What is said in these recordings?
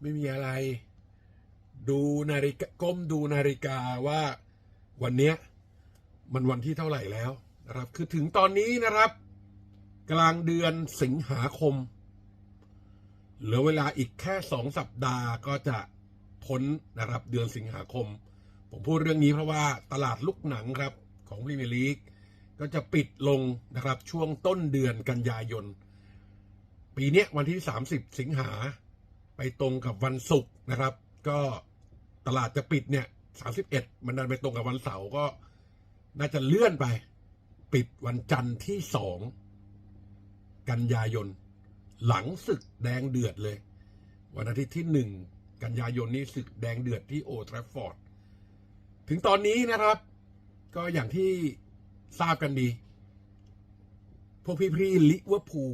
ไม่มีอะไร ดูนาฬิกาก้มดูนาฬิกาว่าวันเนี้ยมันวันที่เท่าไหร่แล้วนะครับ คือถึงตอนนี้นะครับ กลางเดือนสิงหาคม เหลือเวลาอีกแค่สองสัปดาห์ก็จะพ้นนะครับเดือนสิงหาคม ผมพูดเรื่องนี้เพราะว่าตลาดลูกหนังครับของพรีเมียร์ลีก ก็จะปิดลงนะครับ ช่วงต้นเดือนกันยายน ปีนี้วันที่ 30 สิงหา ไปตรงกับวันศุกร์นะครับ ก็ตลาดจะปิดเนี่ย 31 มันดันไปตรงกับวันเสาร์ก็น่าจะเลื่อนไป ปิดวันจันทร์ที่สองกันยายน หลังศึกแดงเดือดเลย วันอาทิตย์ที่หนึ่งกันยายนนี้ศึกแดงเดือดที่โอทราฟฟอร์ดถึงตอนนี้นะครับ ก็อย่างที่ ทราบกันดี พวกพี่ๆลิเวอร์พูล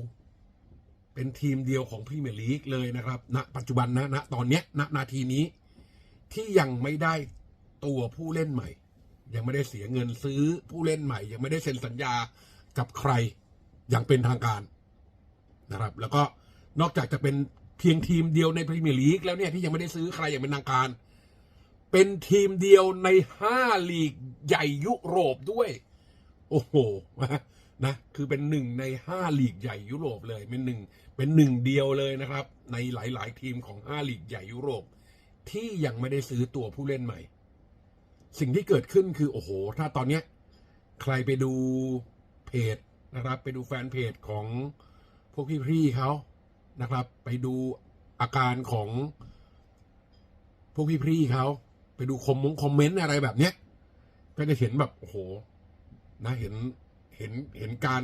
เป็นทีมเดียวของพรีเมียร์ลีกเลยนะครับณปัจจุบันนะณตอนเนี้ยณนาทีนี้ ที่ยังไม่ได้ตัวผู้เล่นใหม่ ยังไม่ได้เสียเงินซื้อผู้เล่นใหม่ ยังไม่ได้เซ็นสัญญากับใครอย่างเป็นทางการนะครับ แล้วก็นอกจากจะเป็นเพียงทีมเดียวในพรีเมียร์ลีกแล้วเนี่ยที่ยังไม่ได้ซื้อใครอย่างเป็นทางการ เป็นทีมเดียวในห้าลีกใหญ่ยุโรปด้วย โอ้โหนะคือเป็นหนึ่งในห้าลีกใหญ่ยุโรปเลยเป็นหนึ่งเป็นหนึ่งเดียวเลยนะครับ ในหลาย ๆ ทีมของห้าลีกใหญ่ยุโรป ที่ยังไม่ได้ซื้อตัวผู้เล่นใหม่ สิ่งที่เกิดขึ้นคือโอ้โห ถ้าตอนเนี้ยใครไปดูเพจนะครับ ไปดูแฟนเพจของพวกพี่ๆเขานะครับ ไปดูอาการของพวกพี่ๆเขาไปดูคอมมงคอมเมนต์อะไรแบบเนี้ยก็จะเห็นแบบโอ้โห นะเห็นเห็นเห็นการ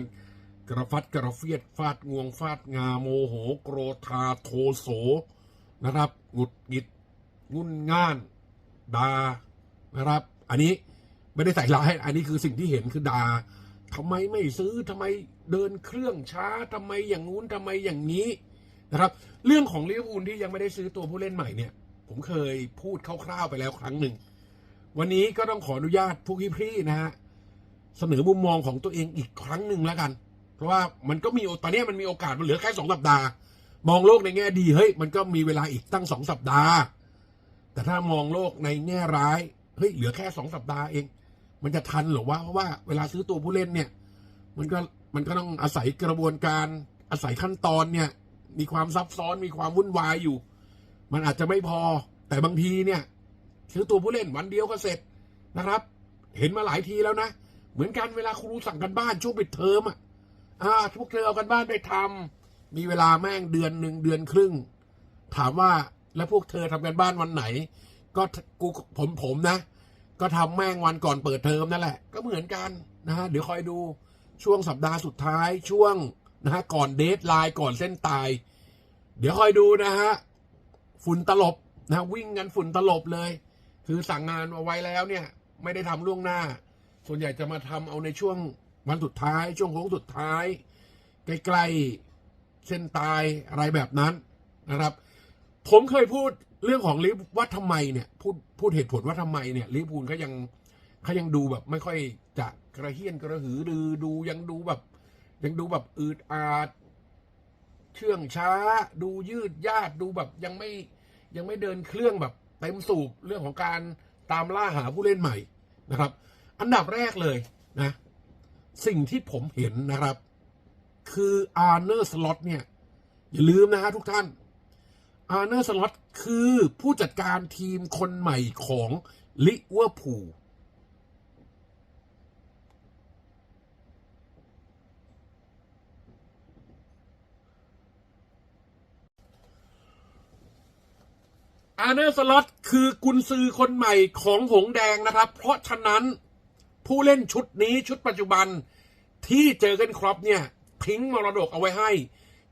กระฟัดกระเฟียดฟาดงวงฟาดงาโมโหโกรธาโทโสนะครับหงุดหงิดงุนง่านดานะครับ อันนี้ไม่ได้ใส่ร้ายอันนี้คือสิ่งที่เห็นคือดาทำไมไม่ซื้อทำไมเดินเครื่องช้าทำไมอย่างงู้นทำไมอย่างนี้นะครับ เรื่องของลิเวอร์พูลที่ยังไม่ได้ซื้อตัวผู้เล่นใหม่เนี่ย ผมเคยพูดคร่าวๆไปแล้วครั้งหนึ่ง วันนี้ก็ต้องขออนุญาตพวกพี่ๆนะฮะ เสนอมุมมองของตัวเองอีกครั้งหนึ่งแล้วกัน เพราะว่ามันก็มีตอนนี้มันมีโอกาสมันเหลือแค่สองสัปดาห์ มองโลกในแง่ดีเฮ้ยมันก็มีเวลาอีกตั้งสองสัปดาห์ แต่ถ้ามองโลกในแง่ร้ายเฮ้ยเหลือแค่สองสัปดาห์เอง มันจะทันหรือวะเพราะว่าเวลาซื้อตัวผู้เล่นเนี่ย มันก็มันก็ต้องอาศัยกระบวนการอาศัยขั้นตอนเนี่ย มีความซับซ้อนมีความวุ่นวายอยู่ มันอาจจะไม่พอ แต่บางทีเนี่ยซื้อตัวผู้เล่นวันเดียวก็เสร็จนะครับ เห็นมาหลายทีแล้วนะ เหมือนกันเวลาครูสั่งกันบ้านช่วงปิดเทอมอะอ่าพวกเธอเอากันบ้านไปทำมีเวลาแม่งเดือนหนึ่งเดือนครึ่ง ถามว่าแล้วพวกเธอทำกันบ้านวันไหน ก็กูผมผมนะ ก็ทำแม่งวันก่อนเปิดเทอมนั่นแหละ ก็เหมือนกันนะฮะเดี๋ยวคอยดูช่วงสัปดาห์สุดท้ายช่วงนะฮะก่อนเดทไลน์ก่อนเส้นตาย เดี๋ยวคอยดูนะฮะฝุ่นตลบนะวิ่งกันฝุ่นตลบเลย คือสั่งงานเอาไว้แล้วเนี่ย ไม่ได้ทำล่วงหน้า ส่วนใหญ่จะมาทำเอาในช่วงวันสุดท้าย ช่วงโค้งสุดท้าย ใกล้ๆเส้นตายอะไรแบบนั้นนะครับ ผมเคยพูดเรื่องของลิฟว่าทำไมเนี่ยพูดพูดเหตุผลว่าทำไมเนี่ยลิเวอร์พูลเขายังเขายังดูแบบ ไม่ค่อยจะกระเฮี้ยนกระหือรือดูยังดูแบบ ยังดูแบบอืดอาดเชื่องช้า ดูยืดยาดดูแบบยังไม่ยังไม่เดินเครื่องแบบเต็มสูบเรื่องของการตามล่าหาผู้เล่นใหม่นะครับ อันดับแรกเลยนะ สิ่งที่ผมเห็นนะครับ คืออาร์เนอร์สล็อตเนี่ย อย่าลืมนะฮะทุกท่านอาร์เนอร์สล็อตคือผู้จัดการทีมคนใหม่ของลิเวอร์พูลอาร์เนอร์สล็อตคือกุนซือคนใหม่ของหงแดงนะครับ เพราะฉะนั้น ผู้เล่นชุดนี้ชุดปัจจุบันที่เจอกันครอปเนี่ย ทิ้งมรดกเอาไว้ให้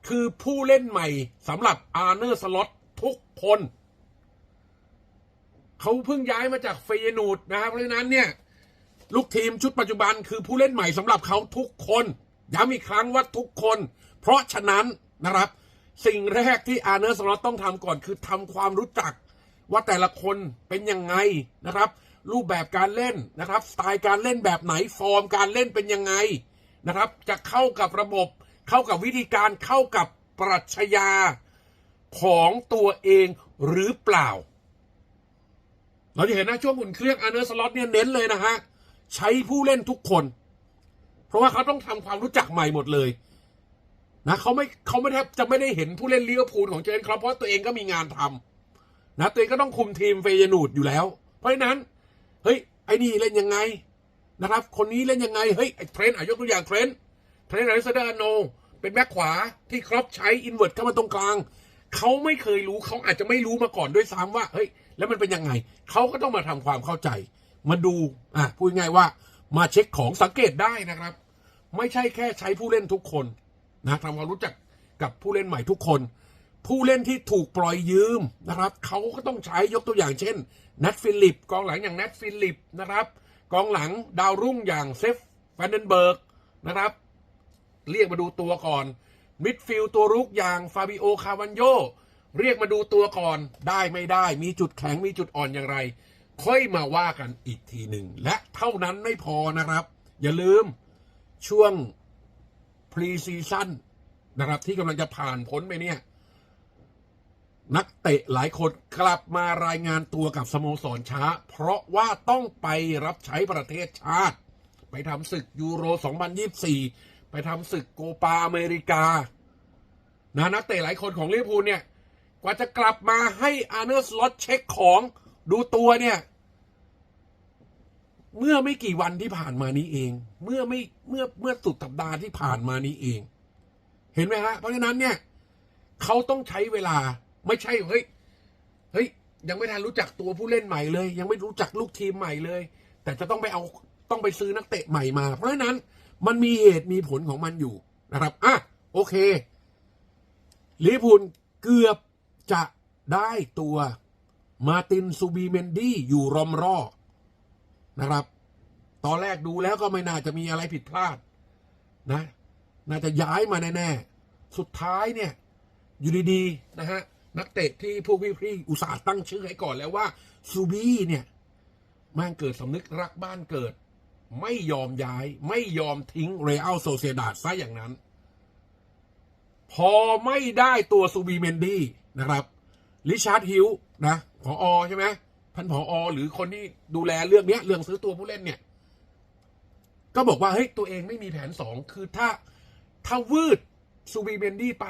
คือผู้เล่นใหม่สำหรับอาร์เนอร์สล็อตทุกคน เขาเพิ่งย้ายมาจากเฟยนูดนะครับ เพราะฉะนั้นเนี่ย ลูกทีมชุดปัจจุบันคือผู้เล่นใหม่สำหรับเขาทุกคนย้ำอีกครั้งว่าทุกคน เพราะฉะนั้นนะครับ สิ่งแรกที่อาร์เนอร์สล็อตต้องทำก่อนคือทำความรู้จักว่าแต่ละคนเป็นยังไงนะครับ รูปแบบการเล่นนะครับ สไตล์การเล่นแบบไหนฟอร์มการเล่นเป็นยังไงนะครับ จะเข้ากับระบบ เข้ากับวิธีการเข้ากับปรัชญาของตัวเองหรือเปล่า เราจะเห็นนะช่วงอุ่นเครื่องอเนอร์สล็อตเนี่ยเน้นเลยนะฮะใช้ผู้เล่นทุกคน เพราะว่าเขาต้องทำความรู้จักใหม่หมดเลยนะเขาไม่เขาไม่แทบจะไม่ได้เห็นผู้เล่นลิเวอร์พูลของเจอร์เกนครอปเพราะตัวเองก็มีงานทำนะตัวเองก็ต้องคุมทีมเฟยนูดอยู่แล้ว เพราะฉะนั้น เฮ้ยไอ้นี่เล่นยังไงนะครับ คนนี้เล่นยังไงเฮ้ยไอ้เทรนต์อะยกตัวอย่างเทรนต์เทรนต์อริสดาโนเป็นแบ็คขวาที่ครอปใช้อินเวอร์ตเข้ามาตรงกลางเขาไม่เคยรู้เขาอาจจะไม่รู้มาก่อนด้วยซ้ำว่าเฮ้ยแล้วมันเป็นยังไงเขาก็ต้องมาทำความเข้าใจ มาดูอะพูดง่ายว่ามาเช็คของสังเกตได้นะครับ ไม่ใช่แค่ใช้ผู้เล่นทุกคนนะทำความรู้จักกับผู้เล่นใหม่ทุกคน ผู้เล่นที่ถูกปล่อยยืมนะครับเขาก็ต้องใช้ยกตัวอย่างเช่น นัทฟิลิป กองหลังอย่างนัทฟิลิปนะครับกองหลังดาวรุ่งอย่างเซฟแฟนเดนเบิร์กนะครับ เรียกมาดูตัวก่อนมิดฟิลด์ตัวรุกอย่างฟาบิโอคาวันโยเรียกมาดูตัวก่อนได้ไม่ได้มีจุดแข็งมีจุดอ่อนอย่างไร ค่อยมาว่ากันอีกทีหนึ่ง และเท่านั้นไม่พอนะครับ อย่าลืมช่วงพรีซีซั่นนะครับที่กำลังจะผ่านพ้นไปเนี่ย นักเตะหลายคนกลับมารายงานตัวกับสโมสรช้า เพราะว่าต้องไปรับใช้ประเทศชาติ ไปทำศึกยูโร 2024 ไปทำศึกโกปาอเมริกานะนักเตะหลายคนของลิเวอร์พูลเนี่ย กว่าจะกลับมาให้อาร์เนอร์สล็อตเช็คของดูตัวเนี่ย เมื่อไม่กี่วันที่ผ่านมานี้เอง เมื่อไม่เมื่อเมื่อสุดสัปดาห์ที่ผ่านมานี้เอง เห็นไหมฮะเพราะฉะนั้นเนี่ย เขาต้องใช้เวลา ไม่ใช่เฮ้ยเฮ้ยยังไม่ทันรู้จักตัวผู้เล่นใหม่เลย ยังไม่รู้จักลูกทีมใหม่เลย แต่จะต้องไปเอาต้องไปซื้อนักเตะใหม่มา เพราะฉะนั้นมันมีเหตุมีผลของมันอยู่นะครับอะโอเคลิพูลเกือบจะได้ตัวมาตินซูบีเมนดี้อยู่รอมรอนะครับ ตอนแรกดูแล้วก็ไม่น่าจะมีอะไรผิดพลาดนะ น่าจะย้ายมาแน่ๆ สุดท้ายเนี่ย อยู่ดีๆ นะฮะ นักเตะที่พวกพี่ๆอุตส่าห์ตั้งชื่อให้ก่อนแล้วว่าซูบี้เนี่ยม่งเกิดสำนึกรักบ้านเกิด ไม่ยอมย้าย ไม่ยอมทิ้งเรอัลโซเซดาดซะอย่างนั้น พอไม่ได้ตัวซูบีเมนดี้นะครับริชาร์ดฮิลนะผออใช่ไหมพันผออหรือคนที่ดูแลเรื่องเนี้ย เรื่องซื้อตัวผู้เล่นเนี่ย ก็บอกว่าเฮ้ยตัวเองไม่มีแผนสองคือถ้าถ้าวืดซูบีเบนดี้ไป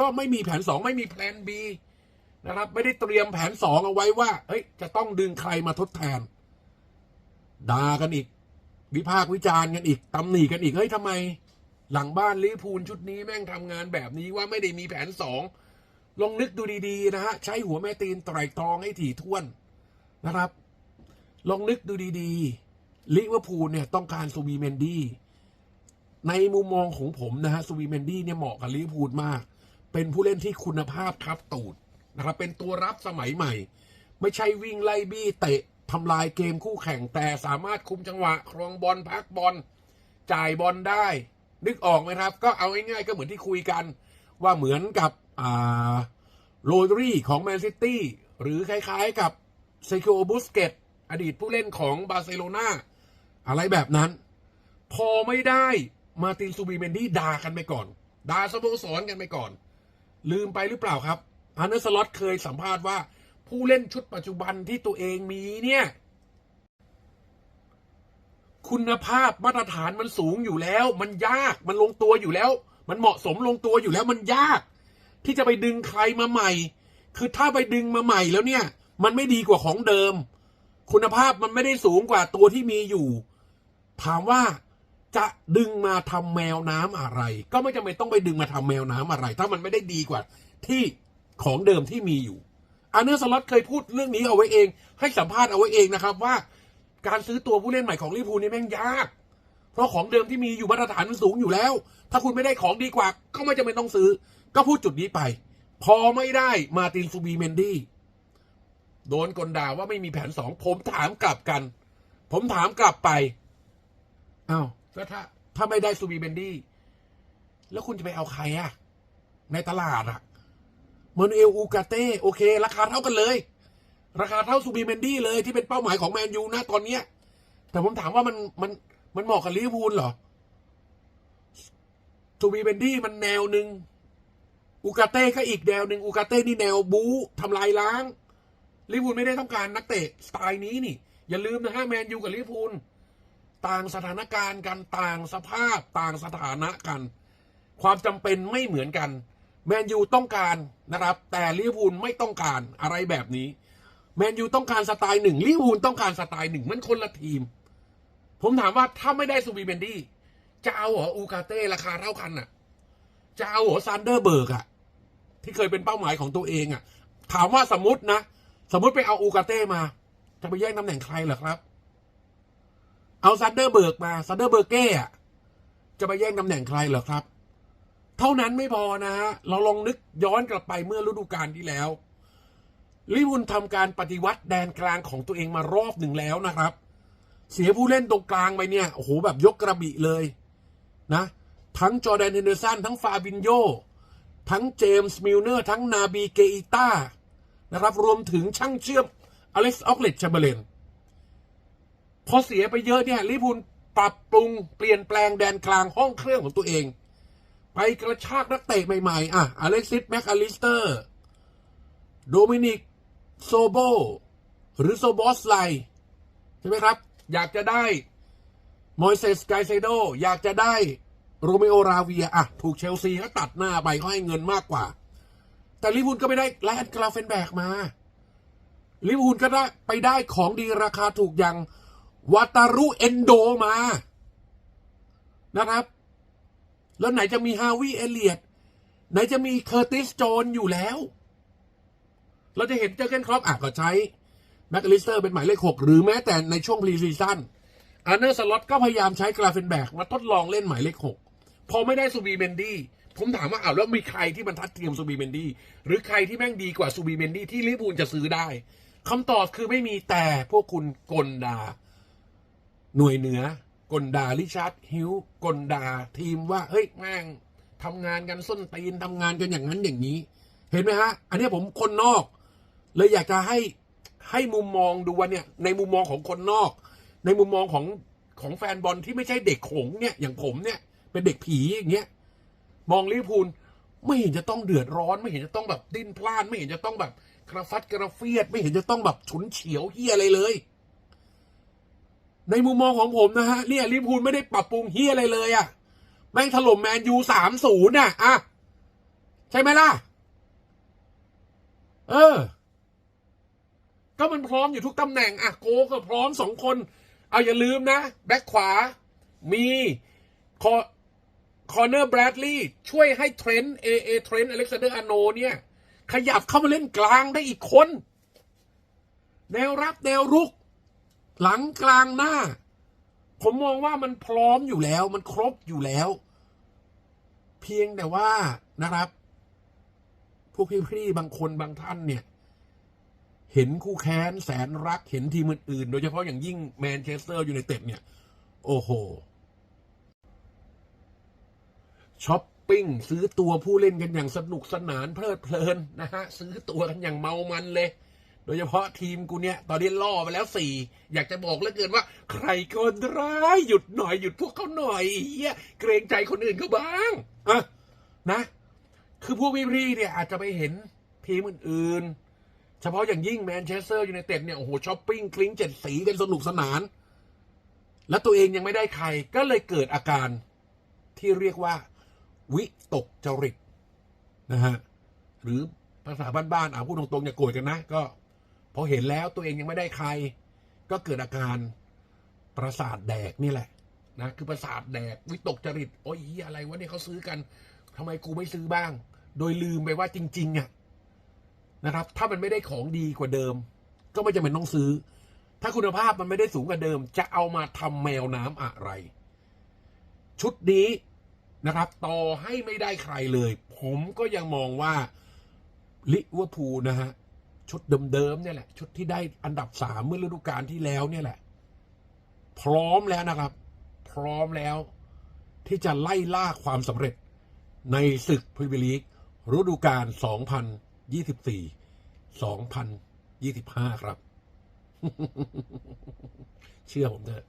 ก็ไม่มีแผนสองไม่มีแผนบีนะครับ ไม่ได้เตรียมแผนสองเอาไว้ว่าเฮ้ยจะต้องดึงใครมาทดแทนด่ากันอีก วิพากษ์วิจารณ์กันอีกตำหนิกันอีกเฮ้ยทำไม หลังบ้านลิเวอร์พูลชุดนี้แม่งทำงานแบบนี้ว่าไม่ได้มีแผนสองลองนึกดูดีๆนะฮะใช้หัวแม่ตีนไตรตรองให้ถี่ถ้วนนะครับ ลองนึกดูดีๆลิเวอร์พูลเนี่ยต้องการซูบีเมนดี้ในมุมมองของผมนะฮะซูบีเมนดี้เนี่ยเหมาะกับลิเวอร์พูลมาก เป็นผู้เล่นที่คุณภาพครับตูดนะครับเป็นตัวรับสมัยใหม่ ไม่ใช่วิ่งไล่บี้เตะทำลายเกมคู่แข่งแต่สามารถคุมจังหวะครองบอลพักบอลจ่ายบอลได้ นึกออกไหมครับ ก็เอาง่ายๆก็เหมือนที่คุยกัน ว่าเหมือนกับอ่าโรดรี่ของแมนซิตี้หรือคล้ายๆกับเซโ o บุสเกตอดีตผู้เล่นของบาร์เซโลนาอะไรแบบนั้น พอไม่ได้มาตินซูบีเมนดี้ด่ากันไปก่อนด่าสโมสรกันไปก่อน ลืมไปหรือเปล่าครับอันเนอร์สล็อตเคยสัมภาษณ์ว่า ผู้เล่นชุดปัจจุบันที่ตัวเองมีเนี่ย คุณภาพมาตรฐานมันสูงอยู่แล้ว มันยากมันลงตัวอยู่แล้ว มันเหมาะสมลงตัวอยู่แล้วมันยาก ที่จะไปดึงใครมาใหม่ คือถ้าไปดึงมาใหม่แล้วเนี่ย มันไม่ดีกว่าของเดิม คุณภาพมันไม่ได้สูงกว่าตัวที่มีอยู่ ถามว่า จะดึงมาทำแมวน้ำอะไร ก็ไม่จำเป็นต้องไปดึงมาทำแมวน้ำอะไร ถ้ามันไม่ได้ดีกว่าที่ของเดิมที่มีอยู่อันเนอร์สล็อตเคยพูดเรื่องนี้เอาไว้เอง ให้สัมภาษณ์เอาไว้เองนะครับว่า การซื้อตัวผู้เล่นใหม่ของลิพูลนี่แม่งยาก เพราะของเดิมที่มีอยู่มาตรฐานมันสูงอยู่แล้ว ถ้าคุณไม่ได้ของดีกว่า ก็ไม่จำเป็นต้องซื้อ ก็พูดจุดนี้ไป พอไม่ได้มาตินซูบีเมนดี้โดนกลด่าว่าไม่มีแผนสองผมถามกลับกัน ผมถามกลับไปอ้าว แล้วถ้า ถ้าไม่ได้ซูบีเมนดี้แล้วคุณจะไปเอาใครอะในตลาดอะเมอนเอลอูกาเต้โอเค ราคาเท่ากันเลย ราคาเท่าซูบีเมนดี้เลยที่เป็นเป้าหมายของแมนยูนะตอนเนี้ย แต่ผมถามว่ามันมันมันเหมาะกับลิเวอร์พูลเหรอทูบีเบนดี้มันแนวหนึ่งอูกาเต้ก็อีกแนวหนึ่งอูกาเต้นี่แนวบู๊ทำลายล้างลิเวอร์พูลไม่ได้ต้องการนักเตะสไตล์นี้นี่ อย่าลืมนะฮะแมนยูกับลิเวอร์พูล ต่างสถานการณ์กันต่างสภาพต่างสถานะกัน ความจำเป็นไม่เหมือนกันแมนยูต้องการนะครับ แต่ลิเวอร์พูลไม่ต้องการอะไรแบบนี้แมนยูต้องการสไตล์หนึ่งลิเวอร์พูลต้องการสไตล์หนึ่งมันคนละทีม ผมถามว่าถ้าไม่ได้ซูบีเบนดี้จะเอาเหรออูกาเต้ราคาเท่ากันน่ะ จะเอาเหรอซันเดอร์เบิร์กอะ ที่เคยเป็นเป้าหมายของตัวเองอะ ถามว่าสมมตินะ สมมติไปเอาอูกาเต้มา จะไปแย่งตำแหน่งใครเหรอครับ เอาซันเดอร์เบิร์กมาซันเดอร์เบิร์กเก้อะจะไปแย่งตำแหน่งใครเหรอครับ เท่านั้นไม่พอนะฮะ เราลองนึกย้อนกลับไปเมื่อฤดูกาลที่แล้ว ลิเวอร์พูลทำการปฏิวัติแดนกลางของตัวเองมารอบหนึ่งแล้วนะครับ เสียผู้เล่นตรงกลางไปเนี่ย โอ้โห แบบยกกระบี่เลยนะ ทั้งจอร์แดนเฮนเดอร์สันทั้งฟาบินโยทั้งเจมส์มิลเนอร์ ทั้งนาบีเกอิต้านะครับ รวมถึงช่างเชื่อมอเล็กซ์ออกเลตชาเบเลน พอเสียไปเยอะเนี่ยลิพูลปรับปรุงเปลี่ยนแปลงแดนกลางห้องเครื่องของตัวเอง ไปกระชากนักเตะใหม่ๆ อะอเล็กซิสแมคอลิสเตอร์ โดมินิก โซโบ หรือโซบอสไลใช่ไหมครับ อยากจะได้มอยเซสไกเซโดอยากจะได้โรเมโอราเวียอะ ถูกเชลซีเขาตัดหน้าไปเขาให้เงินมากกว่า แต่ลิเวอร์พูลก็ไม่ได้แลนด์กราเฟนแบกมาลิเวอร์พูลก็ได้ไปได้ของดีราคาถูกอย่าง วาตารุเอนโดมานะครับ แล้วไหนจะมีฮาวิเอเลียตไหนจะมีเคอร์ติสโจนอยู่แล้ว เราจะเห็นเจอเกนครอปอะก็ใช้แมคอลิสเตอร์เป็นหมายเลขหกหรือแม้แต่ในช่วงพรีซีซั่นอาร์เนอร์สล็อตก็พยายามใช้กราเฟนแบกมาทดลองเล่นหมายเลขหกพอไม่ได้ซูบีเมนดี้ผมถามว่าอ้าวแล้วมีใครที่มันทัดเทียมซูบีเมนดี้หรือใครที่แม่งดีกว่าซูบีเมนดี้ที่ลิเวอร์พูลจะซื้อได้คำตอบคือไม่มีแต่พวกคุณกลดา หน่วยเหนือกลดาลิชาร์ดฮิวกลดาทีมว่า เฮ้ยแม่งทำงานกันส้นตีนทำงานกันอย่างนั้นอย่างนี้ เห็นไหมฮะ อันนี้ผมคนนอก เลยอยากจะให้ให้มุมมองดูว่าเนี่ย ในมุมมองของคนนอก ในมุมมองของของแฟนบอลที่ไม่ใช่เด็กขงเนี่ยอย่างผมเนี่ย เป็นเด็กผีอย่างเงี้ยมองลิเวอร์พูลไม่เห็นจะต้องเดือดร้อน ไม่เห็นจะต้องแบบดิ้นพล่าน ไม่เห็นจะต้องแบบกระฟัดกระเฟียด ไม่เห็นจะต้องแบบฉุนเฉียวเฮียอะไรเลย ในมุมมองของผมนะฮะเนี่ยลิพูลไม่ได้ปรับปรุงเฮียอะไรเลยอะ่ะแม่งถล่มแมนยูสามศูนย์อะอะใช่ไหมล่ะ เออ ก็มันพร้อมอยู่ทุกตำแหน่ง อะ โกก็พร้อมสองคน เอาอย่าลืมนะ แบ็คขวา มีคอคอเนอร์แบรดลีย์ช่วยให้เทรนต์เอเอเทรนต์อเล็กซานเดอร์อโนเนี่ย ขยับเข้ามาเล่นกลางได้อีกคน แนวรับแนวรุก หลังกลางหน้า ผมมองว่ามันพร้อมอยู่แล้ว มันครบอยู่แล้ว เพียงแต่ว่านะครับ พวกพี่ๆบางคนบางท่านเนี่ย เห็นคู่แค้นแสนรักเห็นทีมอื่นๆ โดยเฉพาะอย่างยิ่งแมนเชสเตอร์ยูไนเต็ดเนี่ย โอ้โหช้อปปิ้งซื้อตัวผู้เล่นกันอย่างสนุกสนานเพลิดเพลินนะฮะ ซื้อตัวกันอย่างเมามันเลย โดยเฉพาะทีมกูเนี่ย ตอนนี้ล่อไปแล้วสี่อยากจะบอกเหลือเกินว่า ใครคนร้ายหยุดหน่อยหยุดพวกเขาหน่อยเฮียเกรงใจคนอื่นเขาบ้างอะนะ คือพวกพี่ๆเนี่ยอาจจะไปเห็นทีมอื่นๆ เฉพาะอย่างยิ่งแมนเชสเตอร์ยูไนเต็ดเนี่ยโอ้โหช้อปปิ้งคลิ้งเจ็ดสีกันสนุกสนาน และตัวเองยังไม่ได้ใครก็เลยเกิดอาการที่เรียกว่า วิตกจริตนะฮะหรือภาษาบ้านๆอ่าพูดตรงๆอย่าโกรธกันนะ ก็ พอเห็นแล้วตัวเองยังไม่ได้ใคร ก็เกิดอาการประสาทแดกนี่แหละนะคือประสาทแดกวิตกจริตโอ้ยอะไรวะเนี่ยเขาซื้อกันทำไมกูไม่ซื้อบ้าง โดยลืมไปว่าจริงๆอะนะครับ ถ้ามันไม่ได้ของดีกว่าเดิม ก็ไม่จำเป็นต้องซื้อ ถ้าคุณภาพมันไม่ได้สูงกว่าเดิม จะเอามาทำแมวน้ำอะไร ชุดนี้นะครับ ต่อให้ไม่ได้ใครเลย ผมก็ยังมองว่าลิเวอร์พูลนะฮะ ชุดเดิมๆเนี่ยแหละ ชุดที่ได้อันดับสามเมื่อฤดูกาลที่แล้วเนี่ยแหละ พร้อมแล้วนะครับ พร้อมแล้ว ที่จะไล่ล่าความสำเร็จในศึกพรีเมียร์ลีกฤดูกาล 2024 2025 ครับ เชื่อผมเถอะ